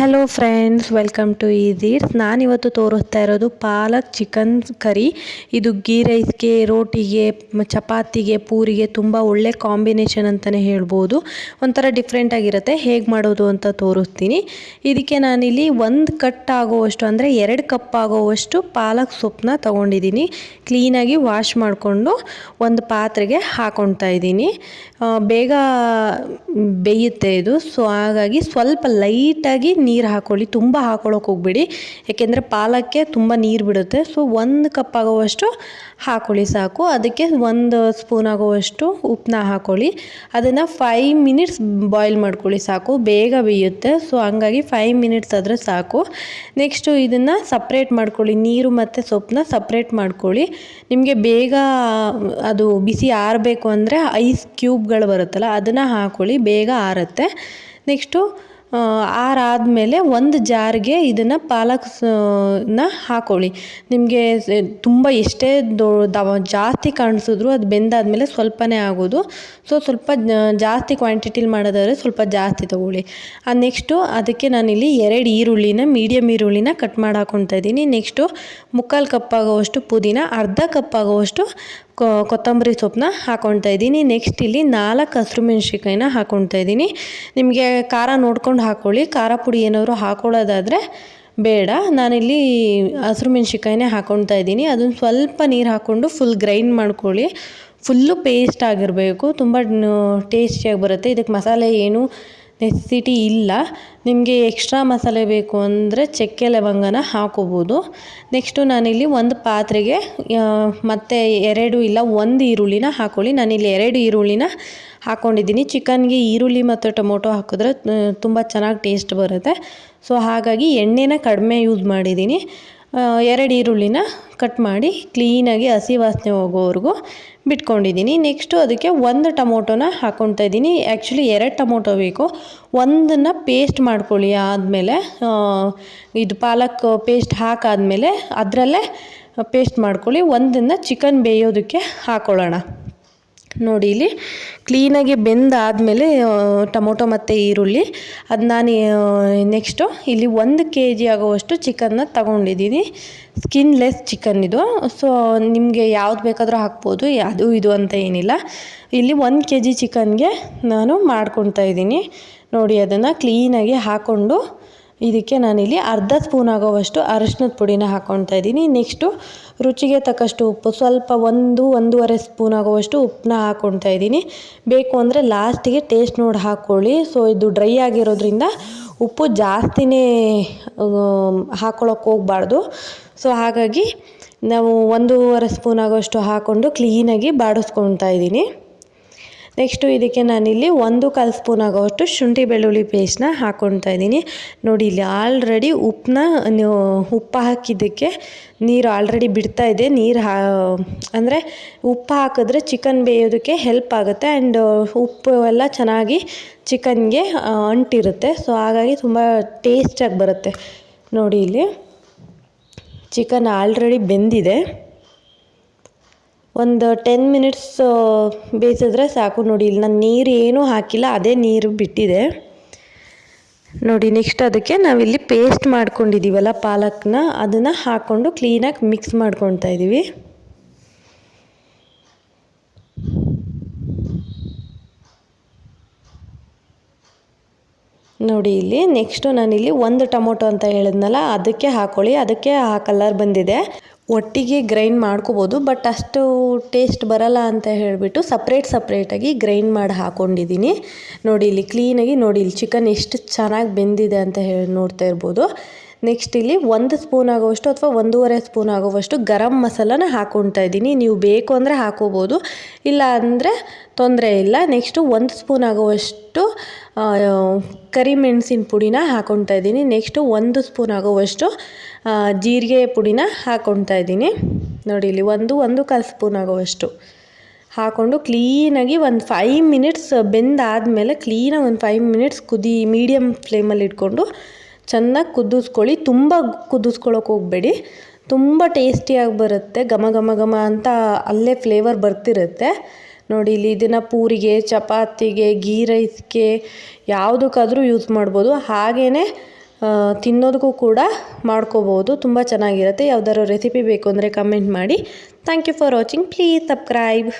Hello friends welcome to ಈಸೀರ್ಸ್ ನಾನಿವತ್ತು ತೋರಿಸ್ತಾ ಇರೋದು ಪಾಲಕ್ ಚಿಕನ್ ಕರಿ. ಇದು ಗೀ ರೈಸ್ಗೆ, ರೋಟಿಗೆ ಚಪಾತಿಗೆ, ಪೂರಿಗೆ ತುಂಬ ಒಳ್ಳೆ ಕಾಂಬಿನೇಷನ್ ಅಂತಲೇ ಹೇಳ್ಬೋದು. ಒಂಥರ ಡಿಫ್ರೆಂಟಾಗಿರುತ್ತೆ ಹೇಗೆ ಮಾಡೋದು ಅಂತ ತೋರಿಸ್ತೀನಿ. ಇದಕ್ಕೆ ನಾನಿಲ್ಲಿ ಒಂದು ಕಟ್ ಆಗೋವಷ್ಟು, ಅಂದರೆ ಎರಡು ಕಪ್ ಆಗೋವಷ್ಟು ಪಾಲಕ್ ಸೊಪ್ಪನ್ನ ತಗೊಂಡಿದ್ದೀನಿ. ಕ್ಲೀನಾಗಿ ವಾಶ್ ಮಾಡಿಕೊಂಡು ಒಂದು ಪಾತ್ರೆಗೆ ಹಾಕೊಳ್ತಾ ಇದ್ದೀನಿ. ಬೇಗ ಬೇಯುತ್ತೆ ಇದು. ಸೊ ಹಾಗಾಗಿ ಸ್ವಲ್ಪ ಲೈಟಾಗಿ ನೀರು ಹಾಕ್ಕೊಳ್ಳಿ ತುಂಬ ಹಾಕೊಳ್ಳೋಕೆ ಹೋಗ್ಬೇಡಿ. ಯಾಕೆಂದರೆ ಪಾಲಕ್ಕೆ ತುಂಬ ನೀರು ಬಿಡುತ್ತೆ. ಸೊ ಒಂದು ಕಪ್ ಆಗುವಷ್ಟು ಹಾಕ್ಕೊಳ್ಳಿ ಸಾಕು. ಅದಕ್ಕೆ ಒಂದು ಸ್ಪೂನ್ ಆಗುವಷ್ಟು ಉಪ್ಪನ್ನ ಹಾಕ್ಕೊಳ್ಳಿ ಅದನ್ನು ಫೈವ್ ಮಿನಿಟ್ಸ್ ಬಾಯ್ಲ್ ಮಾಡ್ಕೊಳ್ಳಿ ಸಾಕು. ಬೇಗ ಬೇಯುತ್ತೆ. ಸೊ ಹಂಗಾಗಿ ಫೈವ್ ಮಿನಿಟ್ಸ್ ಆದರೆ ಸಾಕು. ನೆಕ್ಸ್ಟು ಇದನ್ನು ಸಪ್ರೇಟ್ ಮಾಡ್ಕೊಳ್ಳಿ. ನೀರು ಮತ್ತು ಸೊಪ್ಪನ್ನ ಸಪ್ರೇಟ್ ಮಾಡ್ಕೊಳ್ಳಿ. ನಿಮಗೆ ಬೇಗ ಅದು ಬಿಸಿ ಆರಬೇಕು ಅಂದರೆ ಐಸ್ ಕ್ಯೂಬ್ಗಳು ಬರುತ್ತಲ್ಲ, ಅದನ್ನು ಹಾಕ್ಕೊಳ್ಳಿ ಬೇಗ ಆರುತ್ತೆ. ನೆಕ್ಸ್ಟು ಆರಾದಮೇಲೆ ಒಂದು ಜಾರ್ಗೆ ಇದನ್ನು ಪಾಲಕ್ನ ಹಾಕ್ಕೊಳ್ಳಿ ನಿಮಗೆ ತುಂಬ ಎಷ್ಟೇ ದೊ ದವ ಜಾಸ್ತಿ ಕಾಣಿಸಿದ್ರು ಅದು ಬೆಂದಾದಮೇಲೆ ಸ್ವಲ್ಪನೇ ಆಗೋದು. ಸೊ ಸ್ವಲ್ಪ ಜಾಸ್ತಿ ಕ್ವಾಂಟಿಟಿಲಿ ಮಾಡೋದಾದರೆ ಸ್ವಲ್ಪ ಜಾಸ್ತಿ ತೊಗೊಳ್ಳಿ. ನೆಕ್ಸ್ಟು ಅದಕ್ಕೆ ನಾನಿಲ್ಲಿ ಎರಡು ಈರುಳ್ಳಿನ ಮೀಡಿಯಮ್ ಈರುಳ್ಳಿನ ಕಟ್ ಮಾಡಿ ಹಾಕ್ಕೊತಾ ಇದ್ದೀನಿ ನೆಕ್ಸ್ಟು ಮುಕ್ಕಾಲು ಕಪ್ ಆಗೋವಷ್ಟು ಪುದೀನ, ಅರ್ಧ ಕಪ್ ಆಗೋವಷ್ಟು ಕೊ ಕೊತ್ತಂಬರಿ ಸೊಪ್ಪನ್ನ ಹಾಕ್ಕೊಳ್ತಾ ಇದ್ದೀನಿ. ನೆಕ್ಸ್ಟ್ ಇಲ್ಲಿ ನಾಲ್ಕು ಹಸಿರು ಮೆಣಸಿನ್ಕಾಯಿನ ಹಾಕ್ಕೊಳ್ತಾ ಇದ್ದೀನಿ. ನಿಮಗೆ ಖಾರ ನೋಡ್ಕೊಂಡು ಹಾಕೊಳ್ಳಿ. ಖಾರ ಪುಡಿ ಏನಾದರೂ ಹಾಕ್ಕೊಳ್ಳೋದಾದರೆ ಬೇಡ. ನಾನಿಲ್ಲಿ ಹಸಿರು ಮೆಣಸಿನ್ಕಾಯಿನೇ ಹಾಕ್ಕೊಳ್ತಾ ಇದ್ದೀನಿ. ಅದನ್ನು ಸ್ವಲ್ಪ ನೀರು ಹಾಕ್ಕೊಂಡು ಫುಲ್ ಗ್ರೈಂಡ್ ಮಾಡ್ಕೊಳ್ಳಿ. ಫುಲ್ಲು ಪೇಸ್ಟ್ ಆಗಿರಬೇಕು. ತುಂಬ ಟೇಸ್ಟಿಯಾಗಿ ಬರುತ್ತೆ. ಇದಕ್ಕೆ ಮಸಾಲೆ ಏನು ನೆಸಿಟಿ ಇಲ್ಲ. ನಿಮಗೆ ಎಕ್ಸ್ಟ್ರಾ ಮಸಾಲೆ ಬೇಕು ಅಂದರೆ ಚಕ್ಕೆ, ಲವಂಗನ ಹಾಕೋಬೋದು. ನೆಕ್ಸ್ಟು ನಾನಿಲ್ಲಿ ಒಂದು ಪಾತ್ರೆಗೆ ಮತ್ತೆ ಎರಡು ಇಲ್ಲ ಒಂದು ಈರುಳ್ಳಿನ ಹಾಕೊಳ್ಳಿ. ನಾನಿಲ್ಲಿ ಎರಡು ಈರುಳ್ಳಿನ ಹಾಕ್ಕೊಂಡಿದ್ದೀನಿ ಚಿಕನ್ಗೆ ಈರುಳ್ಳಿ ಮತ್ತು ಟೊಮೊಟೊ ಹಾಕಿದ್ರೆ ತುಂಬ ಚೆನ್ನಾಗಿ ಟೇಸ್ಟ್ ಬರುತ್ತೆ. ಸೊ ಹಾಗಾಗಿ ಎಣ್ಣೆನ ಕಡಿಮೆ ಯೂಸ್ ಮಾಡಿದ್ದೀನಿ. ಎರಡು ಈರುಳ್ಳಿನ ಕಟ್ ಮಾಡಿ ಕ್ಲೀನಾಗಿ ಹಸಿ ವಾಸನೆ ಹೋಗೋವರೆಗೂ ಬಿಟ್ಕೊಂಡಿದ್ದೀನಿ. ನೆಕ್ಸ್ಟು ಅದಕ್ಕೆ ಒಂದು ಟೊಮೊಟೊನ ಹಾಕ್ಕೊಳ್ತಾ ಇದ್ದೀನಿ. ಆ್ಯಕ್ಚುಲಿ ಎರಡು ಟೊಮೊಟೊ ಬೇಕು. ಒಂದನ್ನು ಪೇಸ್ಟ್ ಮಾಡ್ಕೊಳ್ಳಿ ಆದಮೇಲೆ ಇದು ಪಾಲಕ್ ಪೇಸ್ಟ್ ಹಾಕಾದಮೇಲೆ ಅದರಲ್ಲೇ ಪೇಸ್ಟ್ ಮಾಡ್ಕೊಳ್ಳಿ. ಒಂದನ್ನು ಚಿಕನ್ ಬೇಯೋದಕ್ಕೆ ಹಾಕ್ಕೊಳ್ಳೋಣ ನೋಡಿ ಇಲ್ಲಿ. ಕ್ಲೀನಾಗಿ ಬೆಂದಾದಮೇಲೆ ಟೊಮೊಟೊ ಮತ್ತು ಈರುಳ್ಳಿ. ಅದು ನಾನು ನೆಕ್ಸ್ಟು ಇಲ್ಲಿ ಒಂದು ಕೆ ಜಿ ಆಗುವಷ್ಟು ಚಿಕನ್ನ ತಗೊಂಡಿದ್ದೀನಿ. ಸ್ಕಿನ್ಲೆಸ್ ಚಿಕನ್ ಇದು. ಸೊ ನಿಮಗೆ ಯಾವ್ದು ಬೇಕಾದರೂ ಹಾಕ್ಬೋದು. ಅದು, ಇದು ಅಂತ ಏನಿಲ್ಲ. ಇಲ್ಲಿ ಒಂದು ಕೆ ಜಿ ಚಿಕನ್ಗೆ ನಾನು ಮಾಡ್ಕೊತಾ ಇದ್ದೀನಿ. ನೋಡಿ ಅದನ್ನು ಕ್ಲೀನಾಗಿ ಹಾಕ್ಕೊಂಡು ಇದಕ್ಕೆ ನಾನಿಲ್ಲಿ ಅರ್ಧ ಸ್ಪೂನ್ ಆಗೋವಷ್ಟು ಅರಶಿನದ ಪುಡಿನ ಹಾಕ್ಕೊಳ್ತಾ ಇದ್ದೀನಿ. ನೆಕ್ಸ್ಟು ರುಚಿಗೆ ತಕ್ಕಷ್ಟು ಉಪ್ಪು, ಸ್ವಲ್ಪ ಒಂದು, ಒಂದೂವರೆ ಸ್ಪೂನ್ ಆಗೋವಷ್ಟು ಉಪ್ಪನ್ನ ಹಾಕ್ಕೊಳ್ತಾ ಇದ್ದೀನಿ. ಬೇಕು ಅಂದರೆ ಲಾಸ್ಟಿಗೆ ಟೇಸ್ಟ್ ನೋಡಿ ಹಾಕ್ಕೊಳ್ಳಿ ಸೊ ಇದು ಡ್ರೈ ಆಗಿರೋದ್ರಿಂದ ಉಪ್ಪು ಜಾಸ್ತಿನೇ ಹಾಕ್ಕೊಳಕ್ಕೆ ಹೋಗ್ಬಾರ್ದು. ಸೊ ಹಾಗಾಗಿ ನಾವು ಒಂದೂವರೆ ಸ್ಪೂನ್ ಆಗೋಷ್ಟು ಹಾಕ್ಕೊಂಡು ಕ್ಲೀನಾಗಿ ಬಾಡಿಸ್ಕೊಳ್ತಾ ಇದ್ದೀನಿ. ನೆಕ್ಸ್ಟು ಇದಕ್ಕೆ ನಾನಿಲ್ಲಿ ಒಂದು ಕಾಲು ಸ್ಪೂನ್ ಆಗೋವಷ್ಟು ಶುಂಠಿ ಬೆಳ್ಳುಳ್ಳಿ ಪೇಸ್ಟ್ನ ಹಾಕ್ಕೊತಾ ಇದ್ದೀನಿ. ನೋಡಿ, ಇಲ್ಲಿ ಆಲ್ರೆಡಿ ಉಪ್ಪನ್ನ ಉಪ್ಪು ಹಾಕಿದ್ದಕ್ಕೆ ನೀರು ಆಲ್ರೆಡಿ ಬಿಡ್ತಾ ಇದೆ. ನೀರು ಹಾ, ಅಂದರೆ ಉಪ್ಪು ಹಾಕಿದ್ರೆ ಚಿಕನ್ ಬೇಯೋದಕ್ಕೆ ಹೆಲ್ಪ್ ಆಗುತ್ತೆ ಆ್ಯಂಡ್ ಉಪ್ಪು ಎಲ್ಲ ಚೆನ್ನಾಗಿ ಚಿಕನ್ಗೆ ಅಂಟಿರುತ್ತೆ. ಸೊ ಹಾಗಾಗಿ ತುಂಬ ಟೇಸ್ಟಾಗಿ ಬರುತ್ತೆ. ನೋಡಿ, ಇಲ್ಲಿ ಚಿಕನ್ ಆಲ್ರೆಡಿ ಬೆಂದಿದೆ. ಒಂದು ಟೆನ್ ಮಿನಿಟ್ಸ್ ಬೇಯಿಸಿದ್ರೆ ಸಾಕು ನೋಡಿ. ಇಲ್ಲಿ ನಾನು ನೀರು ಏನೂ ಹಾಕಿಲ್ಲ, ಅದೇ ನೀರು ಬಿಟ್ಟಿದೆ. ನೋಡಿ ನೆಕ್ಸ್ಟ್ ಅದಕ್ಕೆ ನಾವಿಲ್ಲಿ ಪೇಸ್ಟ್ ಮಾಡ್ಕೊಂಡಿದ್ದೀವಲ್ಲ ಪಾಲಕ್ನ, ಅದನ್ನು ಹಾಕ್ಕೊಂಡು ಕ್ಲೀನಾಗಿ ಮಿಕ್ಸ್ ಮಾಡ್ಕೊತಾ ಇದ್ದೀವಿ ನೋಡಿ, ಇಲ್ಲಿ ನೆಕ್ಸ್ಟು ನಾನಿಲ್ಲಿ ಒಂದು ಟೊಮೊಟೊ ಅಂತ ಹೇಳಿದ್ನಲ್ಲ, ಅದಕ್ಕೆ ಹಾಕ್ಕೊಳ್ಳಿ ಅದಕ್ಕೆ ಆ ಕಲರ್ ಬಂದಿದೆ. ಒಟ್ಟಿಗೆ ಗ್ರೈಂಡ್ ಮಾಡ್ಕೋಬೋದು ಬಟ್ ಅಷ್ಟು ಟೇಸ್ಟ್ ಬರಲ್ಲ ಅಂತ ಹೇಳಿಬಿಟ್ಟು ಸಪ್ರೇಟ್ ಸಪ್ರೇಟಾಗಿ ಗ್ರೈಂಡ್ ಮಾಡಿ ಹಾಕ್ಕೊಂಡಿದ್ದೀನಿ ನೋಡಿ ಇಲ್ಲಿ ಕ್ಲೀನಾಗಿ ನೋಡಿ ಇಲ್ಲಿ ಚಿಕನ್ ಎಷ್ಟು ಚೆನ್ನಾಗಿ ಬೆಂದಿದೆ ಅಂತ ಹೇಳಿ ನೋಡ್ತಾ ಇರ್ಬೋದು. ನೆಕ್ಸ್ಟ್ ಇಲ್ಲಿ ಒಂದು ಸ್ಪೂನ್ ಆಗುವಷ್ಟು ಅಥವಾ ಒಂದೂವರೆ ಸ್ಪೂನ್ ಆಗುವಷ್ಟು ಗರಂ ಮಸಾಲನ ಹಾಕ್ಕೊಳ್ತಾ ಇದ್ದೀನಿ. ನೀವು ಬೇಕು ಅಂದರೆ ಹಾಕೋಬೋದು, ಇಲ್ಲ ಅಂದರೆ ತೊಂದರೆ ಇಲ್ಲ. ನೆಕ್ಸ್ಟು ಒಂದು ಸ್ಪೂನ್ ಆಗುವಷ್ಟು ಕರಿಮೆಣಸಿನ ಪುಡಿನ ಹಾಕ್ಕೊಳ್ತಾ ಇದ್ದೀನಿ. ನೆಕ್ಸ್ಟು ಒಂದು ಸ್ಪೂನ್ ಆಗುವಷ್ಟು ಜೀರಿಗೆ ಪುಡಿನ ಹಾಕ್ಕೊಳ್ತಾ ಇದ್ದೀನಿ. ನೋಡಿ ಇಲ್ಲಿ ಒಂದು ಒಂದು ಕಾಲು ಸ್ಪೂನ್ ಆಗುವಷ್ಟು. ಹಾಕೊಂಡು ಕ್ಲೀನಾಗಿ ಒಂದು ಫೈವ್ ಮಿನಿಟ್ಸ್ ಬೆಂದಾದಮೇಲೆ ಕ್ಲೀನಾಗಿ ಒಂದು ಫೈವ್ ಮಿನಿಟ್ಸ್ ಕುದಿ ಮೀಡಿಯಮ್ ಫ್ಲೇಮಲ್ಲಿ ಇಟ್ಕೊಂಡು ಚೆನ್ನಾಗಿ ಕುದಿಸ್ಕೊಳ್ಳಿ, ತುಂಬ ಕುದಿಸ್ಕೊಳ್ಳೋಕೆ ಹೋಗಬೇಡಿ. ತುಂಬ ಟೇಸ್ಟಿಯಾಗಿ ಬರುತ್ತೆ, ಘಮ ಘಮ ಘಮ ಅಂತ ಅಲ್ಲೇ ಫ್ಲೇವರ್ ಬರ್ತಿರುತ್ತೆ. ನೋಡಿ ಇಲ್ಲಿ ಇದನ್ನು ಪೂರಿಗೆ, ಚಪಾತಿಗೆ ಗೀ ರೈಸ್ಗೆ ಯಾವುದಕ್ಕಾದರೂ ಯೂಸ್ ಮಾಡ್ಬೋದು. ಹಾಗೆಯೇ ತಿನ್ನೋದಕ್ಕೂ ಕೂಡ ಮಾಡ್ಕೋಬೋದು. ತುಂಬ ಚೆನ್ನಾಗಿರುತ್ತೆ. ಯಾವ್ದಾದ್ರು ರೆಸಿಪಿ ಬೇಕು ಅಂದರೆ ಕಮೆಂಟ್ ಮಾಡಿ. Thank you for watching please subscribe